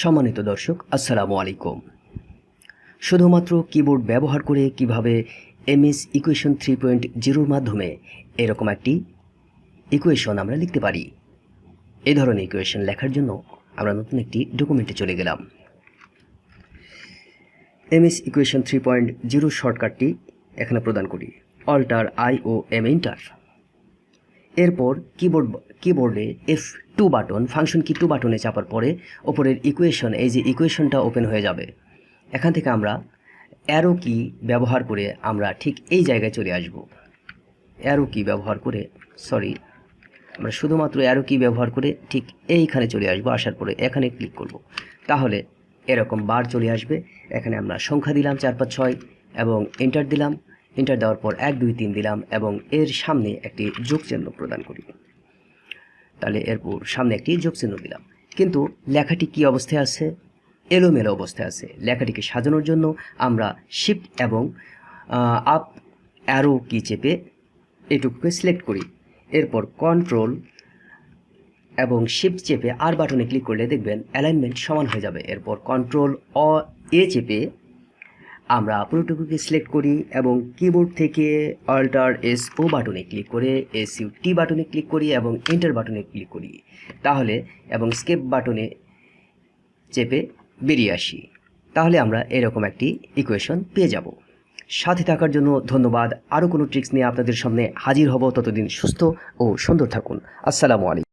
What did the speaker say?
সম্মানিত দর্শক, আসসালামু আলাইকুম। শুধুমাত্র কিবোর্ড ব্যবহার করে কীভাবে এমএস ইকুয়েশন থ্রি পয়েন্ট জিরোর মাধ্যমে এরকম একটি ইকুয়েশন আমরা লিখতে পারি। এই ধরনের ইকুয়েশন লেখার জন্য আমরা নতুন একটি ডকুমেন্টে চলে গেলাম। MS equation three point zero শর্টকাটটি এখানে প্রদান করি। Alt I O M enter এরপর কিবোর্ড কিবোর্ডে F two button function key two বাটনে চাপার পরে ওপরের ইকুয়েশন এই যে ইকুয়েশনটা ওপেন হয়ে যাবে। এখান থেকে আমরা অ্যারো কি ব্যবহার করে আমরা ঠিক এই জায়গায় চলে আসব। অ্যারো কি ব্যবহার করে সরি আমরা শুধুমাত্র অ্যারো কি ব্যবহার করে ঠিক এইখানে চলে আসব, আসার পরে এখানে ক্লিক করব। তাহলে এরকম বার চলে আসবে। এখানে আমরা সংখ্যা দিলাম চার পাঁচ ছয় এবং এন্টার দিলাম। এন্টার দেওয়ার পর এক, দুই, তিন দিলাম এবং এর সামনে একটি যোগ চিহ্ন প্রদান করি। তাহলে এরপর সামনে একটি যোগ চিহ্ন দিলাম। কিন্তু লেখাটি কি অবস্থায় আছে? এলোমেলো অবস্থায় আছে। লেখাটিকে সাজানোর জন্য আমরা শিফট এবং আপ অ্যারো কি চেপে এটুকুকে সিলেক্ট করি। এরপর কন্ট্রোল এবং শিফট চেপে আর বাটনে ক্লিক করলে দেখবেন অ্যালাইনমেন্ট সমান হয়ে যাবে। এরপর কন্ট্রোল অ এ চেপে আমরা পুরোটুকুকে সিলেক্ট করি এবং কিবোর্ড থেকে অল্টার এস ও বাটনে ক্লিক করে এস ইউ টি বাটনে ক্লিক করি এবং এন্টার বাটনে ক্লিক করি। তাহলে এবং স্কেপ বাটনে চেপে বেরিয়ে আসি। তাহলে আমরা এরকম একটি ইকুয়েশন পেয়ে যাব। সাথে থাকার জন্য ধন্যবাদ। আরও কোনো ট্রিক্স নিয়ে আপনাদের সামনে হাজির হব। ততদিন সুস্থ ও সুন্দর থাকুন। আসসালামু আলাইকুম।